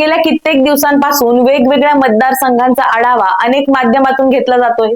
गेल्या कित्येक दिवसांपासून वेगवेगळ्या मतदारसंघांचा आढावा अनेक माध्यमातून घेतला जातोय.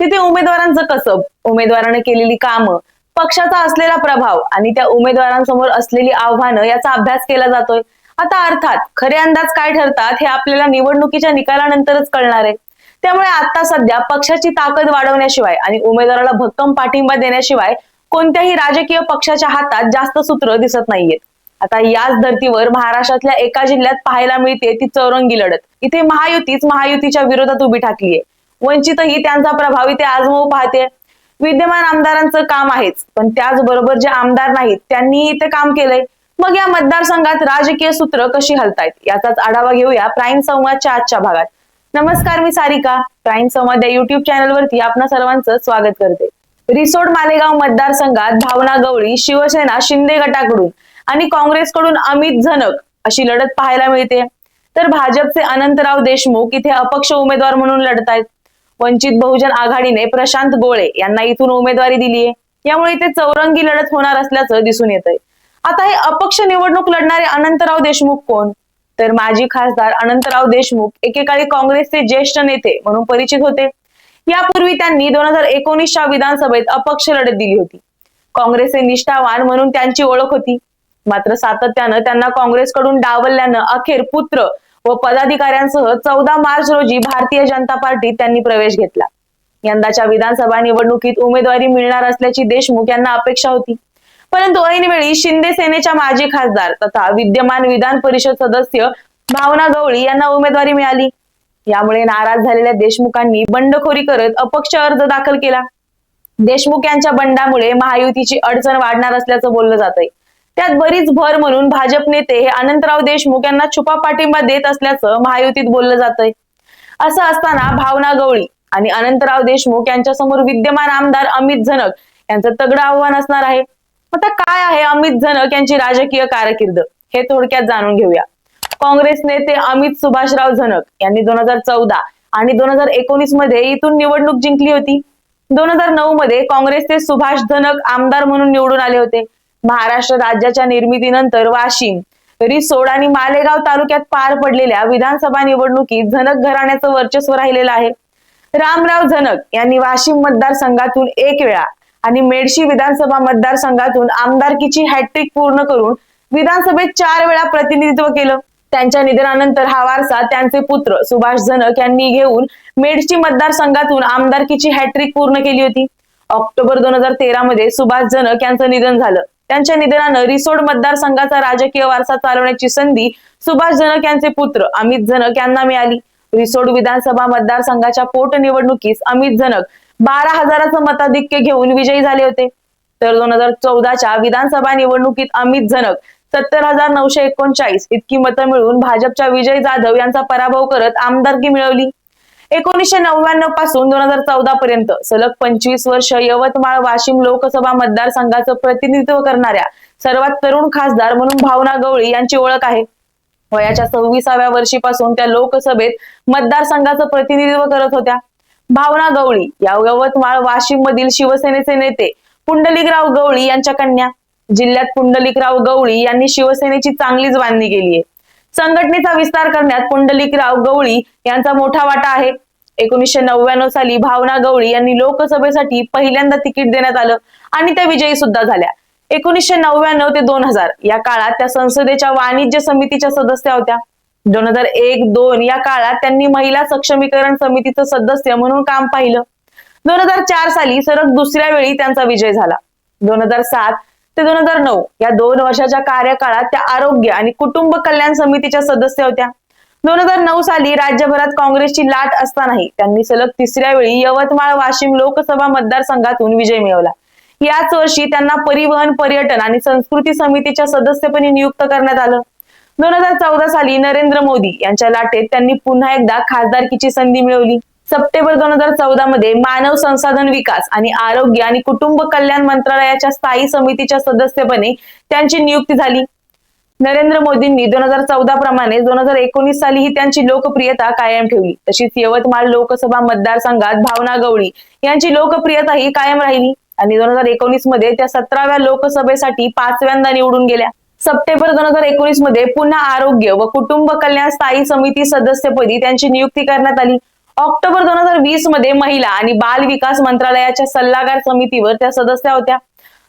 तिथे उमेदवारांचं कसब उमेदवाराने केलेली कामं पक्षाचा असलेला प्रभाव आणि त्या उमेदवारांसमोर असलेली आव्हानं याचा अभ्यास केला जातोय. आता अर्थात खरे अंदाज काय ठरतात हे आपल्याला निवडणुकीच्या निकालानंतरच कळणार आहे. त्यामुळे आता सध्या पक्षाची ताकद वाढवण्याशिवाय आणि उमेदवाराला भक्कम पाठिंबा देण्याशिवाय कोणत्याही राजकीय पक्षाच्या हातात जास्त सूत्र दिसत नाहीयेत. आता याच धर्तीवर महाराष्ट्रातल्या एका जिल्ह्यात पाहायला मिळते ती चौरंगी लढत. इथे महायुतीच महायुतीच्या विरोधात उभी ठाकलीये. वंचितही त्यांचा प्रभाव इथे आजमवू पाहते. विद्यमान आमदारांचं काम आहेच पण त्याचबरोबर जे आमदार नाहीत त्यांनी इथे काम केलंय. मग या मतदारसंघात राजकीय सूत्र कशी हलतायत याचाच आढावा घेऊया प्राईम संवादच्या आजच्या भागात. नमस्कार मी सारिका. प्राईम संवाद या युट्यूब चॅनलवरती आपणा सर्वांचं स्वागत करते. रिसोड मालेगाव मतदारसंघात भावना गवळी शिवसेना शिंदे गटाकडून आणि काँग्रेसकडून अमित झनक अशी लढत पाहायला मिळते. तर भाजपचे अनंतराव देशमुख इथे अपक्ष उमेदवार म्हणून लढतायत. वंचित बहुजन आघाडीने प्रशांत गोळे यांना इथून उमेदवारी दिली आहे यामुळे इथे चौरंगी लढत होणार असल्याचं दिसून येत आहे आता हे अपक्ष निवडणूक लढणारे अनंतराव देशमुख कोण? तर माजी खासदार अनंतराव देशमुख एकेकाळी काँग्रेसचे ज्येष्ठ नेते म्हणून परिचित होते. यापूर्वी त्यांनी दोन हजार एकोणीसच्या विधानसभेत अपक्ष लढत दिली होती. काँग्रेसचे निष्ठावान म्हणून त्यांची ओळख होती. मात्र सातत्यानं त्यांना काँग्रेसकडून डावलल्यानं अखेर पुत्र व पदाधिकाऱ्यांसह चौदा मार्च रोजी भारतीय जनता पार्टीत त्यांनी प्रवेश घेतला. यंदाच्या विधानसभा निवडणुकीत उमेदवारी मिळणार असल्याची देशमुख यांना अपेक्षा होती. परंतु ऐनवेळी शिंदे सेनेच्या माजी खासदार तथा विद्यमान विधान परिषद सदस्य भावना गवळी यांना उमेदवारी मिळाली. यामुळे नाराज झालेल्या देशमुखांनी बंडखोरी करत अपक्ष अर्ज दाखल केला. देशमुख यांच्या बंडामुळे महायुतीची अडचण वाढणार असल्याचं बोललं जात आहे त्यात बरीच भर म्हणून भाजप नेते हे अनंतराव देशमुख यांना छुपा पाठिंबा देत असल्याचं महायुतीत बोललं जातंय. असं असताना भावना गवळी आणि अनंतराव देशमुख यांच्या समोर विद्यमान आमदार अमित झनक यांचं तगडं आव्हान असणार आहे. आता काय आहे अमित झनक यांची राजकीय कारकीर्द? हे थोडक्यात जाणून घेऊया. काँग्रेस नेते अमित सुभाषराव झनक यांनी दोन हजार चौदा आणि दोन हजार एकोणीसमध्ये इथून निवडणूक जिंकली होती. दोन हजार नऊ मध्ये काँग्रेसचे सुभाष झनक आमदार म्हणून निवडून आले होते. महाराष्ट्र राज्याच्या निर्मितीनंतर वाशिम रिसोड आणि मालेगाव तालुक्यात पार पडलेल्या विधानसभा निवडणुकीत झनक घराण्याचं वर्चस्व राहिलेलं आहे. रामराव झनक यांनी वाशिम मतदारसंघातून एक वेळा आणि मेडशी विधानसभा मतदारसंघातून आमदारकीची हॅट्रिक पूर्ण करून विधानसभेत चार वेळा प्रतिनिधित्व केलं. त्यांच्या निधनानंतर हा वारसा त्यांचे पुत्र सुभाष जनक यांनी घेऊन मेडशी मतदारसंघातून आमदारकीची हॅट्रिक पूर्ण केली होती. ऑक्टोबर दोन हजार तेरा मध्ये सुभाष जनक यांचं निधन झालं. त्यांच्या निधनानं रिसोड मतदारसंघाचा राजकीय वारसा चालवण्याची संधी सुभाष जनक यांचे पुत्र अमित जनक यांना मिळाली. रिसोड विधानसभा मतदारसंघाच्या पोटनिवडणुकीस अमित जनक बारा हजाराचं मताधिक्य घेऊन विजयी झाले होते. तर दोन हजार चौदाच्या विधानसभा निवडणुकीत अमित झनक सत्तर हजार नऊशे एकोणचाळीस इतकी मतं मिळवून भाजपच्या विजय जाधव यांचा पराभव करत आमदारकी मिळवली. एकोणीसशे नव्याण्णवपासून दोन हजार चौदा पर्यंत सलग पंचवीस वर्ष यवतमाळ वाशिम लोकसभा मतदारसंघाचं प्रतिनिधित्व करणाऱ्या सर्वात तरुण खासदार म्हणून भावना गवळी यांची ओळख आहे. वयाच्या सव्वीसाव्या वर्षीपासून त्या लोकसभेत मतदारसंघाचं प्रतिनिधित्व करत होत्या. भावना गवळी या यवतमाळ वाशिम मधील शिवसेनेचे नेते पुंडलिकराव गवळी यांच्या कन्या. जिल्ह्यात पुंडलिकराव गवळी यांनी शिवसेनेची चांगलीच बांधणी केली आहे. संघटनेचा विस्तार करण्यात पुंडलिकराव गवळी यांचा मोठा वाटा आहे. एकोणीसशे नव्याण्णव साली भावना गवळी यांनी लोकसभेसाठी पहिल्यांदा तिकीट देण्यात आलं आणि त्या विजयी सुद्धा झाल्या. एकोणीसशे नव्याण्णव ते दोन हजार या काळात त्या संसदेच्या वाणिज्य समितीच्या सदस्य होत्या. दोन हजार एक दोन या काळात त्यांनी महिला सक्षमीकरण समितीचं सदस्य म्हणून काम पाहिलं. दोन हजार चार साली सरग दुसऱ्या वेळी त्यांचा विजय झाला. दोन हजार सात ते दोन हजार नऊ. या दोन वर्षाच्या कार्यकाळात त्या आरोग्य आणि कुटुंब कल्याण समितीच्या सदस्य होत्या. दोन हजार नऊ साली राज्यभरात काँग्रेसची लाट असतानाही त्यांनी सलग तिसऱ्या वेळी यवतमाळ वाशिम लोकसभा मतदारसंघातून विजय मिळवला. याच वर्षी त्यांना परिवहन पर्यटन आणि संस्कृती समितीच्या सदस्यपणी नियुक्त करण्यात आलं. दोन हजार चौदा साली नरेंद्र मोदी यांच्या लाटेत त्यांनी पुन्हा एकदा खासदारकीची संधी मिळवली. सप्टेंबर दोन हजार चौदा मध्ये मानव संसाधन विकास आणि आरोग्य आणि कुटुंब कल्याण मंत्रालयाच्या स्थायी समितीच्या सदस्यपणे त्यांची नियुक्ती झाली. नरेंद्र मोदींनी दोन हजार चौदा प्रमाणे दोन हजार एकोणीस साली ही त्यांची लोकप्रियता कायम ठेवली. तशीच यवतमाळ लोकसभा मतदारसंघात भावना गवळी यांची लोकप्रियता ही कायम राहिली आणि दोन हजार एकोणीसमध्ये त्या सतराव्या लोकसभेसाठी पाचव्यांदा निवडून गेल्या. सप्टेंबर दोन हजार एकोणीसमध्ये पुन्हा आरोग्य व कुटुंब कल्याण स्थायी समिती सदस्यपदी त्यांची नियुक्ती करण्यात आली. ऑक्टोबर दोन हजार वीसमध्ये महिला आणि बाल विकास मंत्रालयाच्या सल्लागार समितीवर त्या सदस्य होत्या.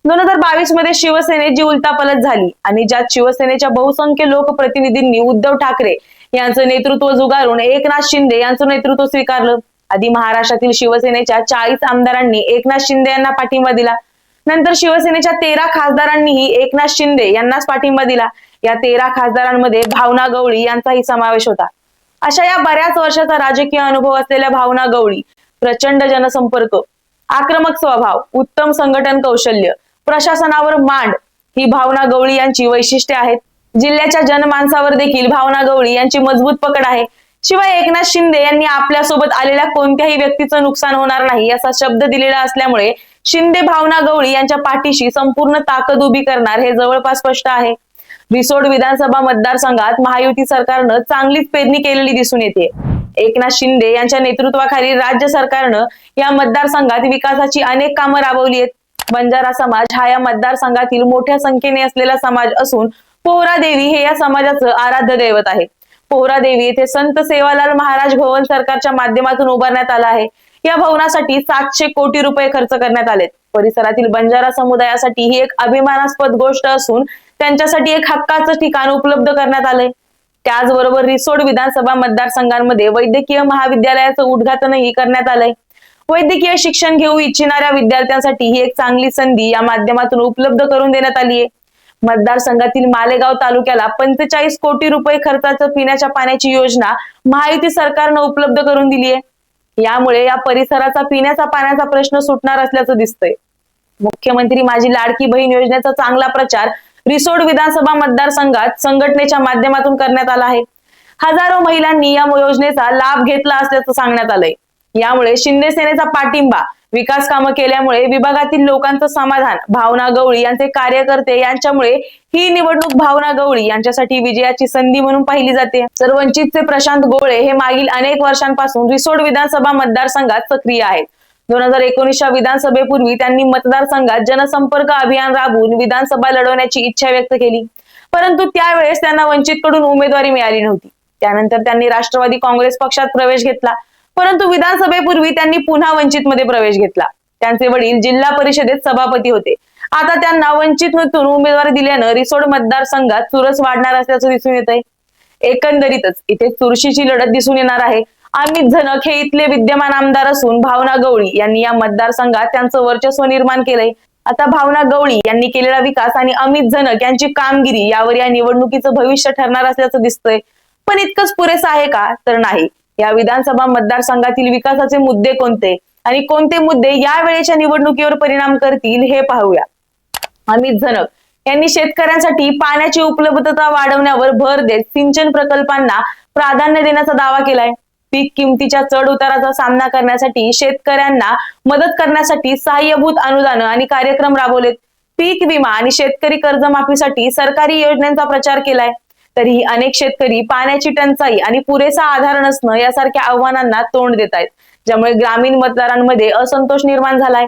दोन हजार बावीसमध्ये शिवसेनेची उलटापलट झाली आणि ज्यात शिवसेनेच्या बहुसंख्य लोकप्रतिनिधींनी उद्धव ठाकरे यांचं नेतृत्व जुगारून एकनाथ शिंदे यांचं नेतृत्व स्वीकारलं. आधी महाराष्ट्रातील शिवसेनेच्या चाळीस आमदारांनी एकनाथ शिंदे यांना पाठिंबा दिला. नंतर शिवसेनेच्या तेरा खासदारांनीही एकनाथ शिंदे यांनाच पाठिंबा दिला. या तेरा खासदारांमध्ये भावना गवळी यांचाही समावेश होता. अशा या बऱ्याच वर्षाचा राजकीय अनुभव असलेल्या भावना गवळी प्रचंड जनसंपर्क आक्रमक स्वभाव उत्तम संघटन कौशल्य प्रशासनावर मांड ही भावना गवळी यांची वैशिष्ट्ये आहेत. जिल्ह्याच्या जनमानसावर देखील भावना गवळी यांची मजबूत पकड आहे. शिवाय एकनाथ शिंदे यांनी आपल्यासोबत आलेल्या कोणत्याही व्यक्तीचं नुकसान होणार नाही असा शब्द दिलेला असल्यामुळे शिंदे भावना गवळी यांच्या पाठीशी संपूर्ण ताकद उभी करणार हे जवळपास स्पष्ट आहे. रिसोड विधानसभा मतदारसंघात महायुती सरकारनं चांगलीच पेरणी केलेली दिसून येते. एकनाथ शिंदे यांच्या नेतृत्वाखाली राज्य सरकारनं या मतदारसंघात विकासाची अनेक कामं राबवली आहेत. बंजारा समाज हा या मतदारसंघातील मोठ्या संख्येने असलेला समाज असून पोहरा देवी हे या समाजाचं आराध्य दैवत आहे. पोहरा देवी येथे संत सेवालाल महाराज भवन सरकारच्या माध्यमातून उभारण्यात आला आहे. या भवनासाठी सातशे कोटी रुपये खर्च करण्यात आलेत. परिसरातील बंजारा समुदायासाठी ही एक अभिमानास्पद गोष्ट असून त्यांच्यासाठी एक हक्काचं ठिकाण उपलब्ध करण्यात आलंय. त्याचबरोबर रिसोड विधानसभा मतदारसंघांमध्ये वैद्यकीय महाविद्यालयाचं उद्घाटनही करण्यात आलंय. वैद्यकीय शिक्षण घेऊ इच्छिणाऱ्या विद्यार्थ्यांसाठी ही एक चांगली संधी या माध्यमातून उपलब्ध करून देण्यात आली आहे मतदारसंघातील मालेगाव तालुक्याला पंचेचाळीस कोटी रुपये खर्चाचं पिण्याच्या पाण्याची योजना महायुती सरकारनं उपलब्ध करून दिली आहे यामुळे या परिसराचा पिण्याचा पाण्याचा प्रश्न सुटणार असल्याचं दिसतंय. मुख्यमंत्री माझी लाडकी बहीण योजनेचा चांगला प्रचार रिसोड विधानसभा मतदारसंघात संघटनेच्या माध्यमातून करण्यात आला आहे. हजारो महिलांनी या योजनेचा लाभ घेतला असल्याचं सांगण्यात आलंय. यामुळे शिंदे सेनेचा पाठिंबा विकास कामं केल्यामुळे विभागातील लोकांचं समाधान भावना गवळी यांचे कार्यकर्ते यांच्यामुळे ही निवडणूक भावना गवळी यांच्यासाठी विजयाची संधी म्हणून पाहिली जाते. तर वंचितचे प्रशांत गोळे हे मागील अनेक वर्षांपासून रिसोड विधानसभा मतदारसंघात सक्रिय आहेत. दोन हजार एकोणीसच्या विधानसभेपूर्वी त्यांनी मतदारसंघात जनसंपर्क अभियान राबवून विधानसभा लढवण्याची इच्छा व्यक्त केली. परंतु त्यावेळेस त्यांना वंचितकडून उमेदवारी मिळाली नव्हती. त्यानंतर त्यांनी राष्ट्रवादी काँग्रेस पक्षात प्रवेश घेतला. परंतु विधानसभेपूर्वी त्यांनी पुन्हा वंचित मध्ये प्रवेश घेतला. त्यांचे वडील जिल्हा परिषदेत सभापती होते. आता त्यांना वंचित मधून उमेदवारी दिल्यानं रिसोड मतदारसंघात चुरस वाढणार असल्याचं दिसून येत आहे एकंदरीतच इथे चुरशीची लढत दिसून येणार आहे. अमित झनक हे इथले विद्यमान आमदार असून भावना गवळी यांनी या मतदारसंघात त्यांचं वर्चस्व निर्माण केलंय. आता भावना गवळी यांनी केलेला विकास आणि अमित झनक यांची कामगिरी यावर या निवडणुकीचं भविष्य ठरणार असल्याचं दिसतंय. पण इतकंच पुरेसं आहे का? तर नाही. या विधानसभा मतदारसंघातील विकासाचे मुद्दे कोणते? आणि कोणते मुद्दे या वेळेच्या निवडणुकीवर परिणाम करतील हे पाहूया. अमित झनक यांनी शेतकऱ्यांसाठी पाण्याची उपलब्धता वाढवण्यावर भर देत सिंचन प्रकल्पांना प्राधान्य देण्याचा दावा केलाय. पीक किमतीच्या चढ उताराचा सामना करण्यासाठी शेतकऱ्यांना मदत करण्यासाठी सहाय्यभूत अनुदान आणि कार्यक्रम राबवलेत. पीक विमा आणि शेतकरी कर्जमाफीसाठी सरकारी योजनांचा प्रचार केलाय. तरीही अनेक शेतकरी पाण्याची टंचाई आणि पुरेसा आधार नसणं यासारख्या आव्हानांना तोंड देत आहेत ज्यामुळे ग्रामीण मतदारांमध्ये असंतोष निर्माण झालाय.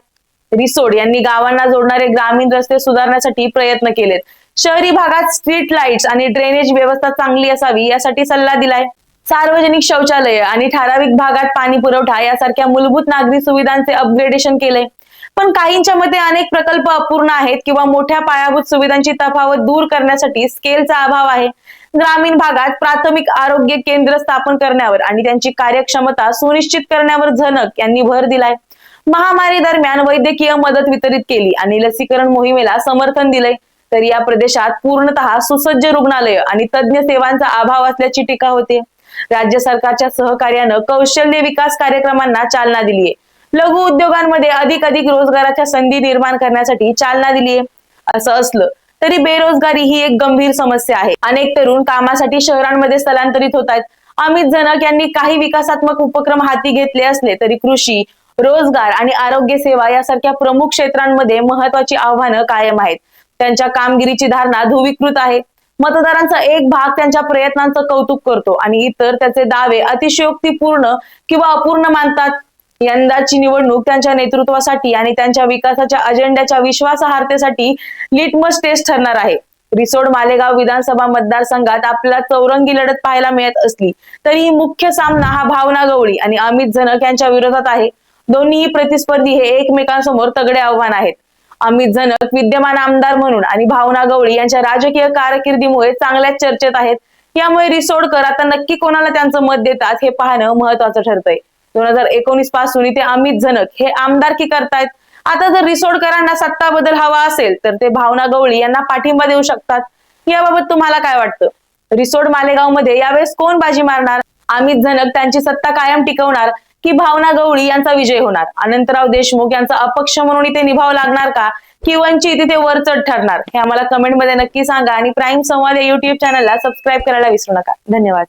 रिसोड यांनी गावांना जोडणारे ग्रामीण रस्ते सुधारण्यासाठी प्रयत्न केलेत. शहरी भागात स्ट्रीट लाईट्स आणि ड्रेनेज व्यवस्था चांगली असावी यासाठी सल्ला दिलाय. सार्वजनिक शौचालय आणि ठराविक भागात पाणी पुरवठा यासारख्या मूलभूत नागरी सुविधांचे अपग्रेडेशन केले. पण काहींच्या मते अनेक प्रकल्प अपूर्ण आहेत किंवा मोठ्या पायाभूत सुविधांची तफावत दूर करण्यासाठी स्केलचा अभाव आहे. ग्रामीण भागात प्राथमिक आरोग्य केंद्र स्थापन करण्यावर आणि त्यांची कार्यक्षमता सुनिश्चित करण्यावर झनक यांनी भर दिलाय. महामारी दरम्यान वैद्यकीय मदत वितरित केली आणि लसीकरण मोहिमेला समर्थन दिले तर या प्रदेशात पूर्णतः सुसज्ज रुग्णालय आणि तज्ञ सेवांचा अभाव असल्याची टीका होते. राज्य सरकारच्या सहकार्यानं कौशल्य विकास कार्यक्रमांना चालना दिलीये लघु उद्योगांमध्ये अधिक अधिक रोजगाराच्या संधी निर्माण करण्यासाठी चालना दिलीये असं असलं तरी बेरोजगारी ही एक गंभीर समस्या आहे. अनेक तरुण कामासाठी शहरांमध्ये स्थलांतरित होत आहेत. अमित जनक यांनी काही विकासात्मक उपक्रम हाती घेतले असले तरी कृषी रोजगार आणि आरोग्य सेवा यासारख्या प्रमुख क्षेत्रांमध्ये महत्वाची आव्हानं कायम आहेत. त्यांच्या कामगिरीची धारणा ध्रुवीकृत आहे. मतदारांचा एक भाग त्यांच्या प्रयत्नांचं कौतुक करतो आणि इतर त्याचे दावे अतिशयोक्तीपूर्ण किंवा अपूर्ण मानतात. यंदाची निवडणूक त्यांच्या नेतृत्वासाठी आणि त्यांच्या विकासाच्या अजेंड्याच्या विश्वासार्हतेसाठी लिटमस टेस्ट ठरणार आहे. रिसोड मालेगाव विधानसभा मतदारसंघात आपल्याला चौरंगी लढत पाहायला मिळत असली तरी मुख्य सामना हा भावना गवळी आणि अमित झनक यांच्या विरोधात आहे. दोन्ही प्रतिस्पर्धी हे एकमेकांसमोर तगडे आव्हान आहेत. अमित झनक विद्यमान आमदार म्हणून आणि भावना गवळी यांच्या राजकीय कारकिर्दीमुळे चांगल्याच चर्चेत आहेत. यामुळे रिसोडकर आता नक्की कोणाला त्यांचं मत देतात हे पाहणं महत्वाचं ठरतंय. दोन हजार एकोणीसपासून इथे अमित झनक हे आमदारकी करतायत? आता जर रिसोडकरांना सत्ता बदल हवा असेल तर ते भावना गवळी यांना पाठिंबा देऊ शकतात. याबाबत तुम्हाला काय वाटतं? रिसोड मालेगावमध्ये यावेळेस कोण बाजी मारणार? अमित झनक त्यांची सत्ता कायम टिकवणार? की भावना गवळी यांचा विजय होणार. अनंतराव देशमुख यांचा अपक्ष म्हणून इथे निभाव लागणार का? की वंचित इथे वरचढ ठरणार. हे आम्हाला कमेंटमध्ये नक्की सांगा आणि प्राईम संवाद या युट्यूब चॅनलला सबस्क्राईब करायला विसरू नका. धन्यवाद.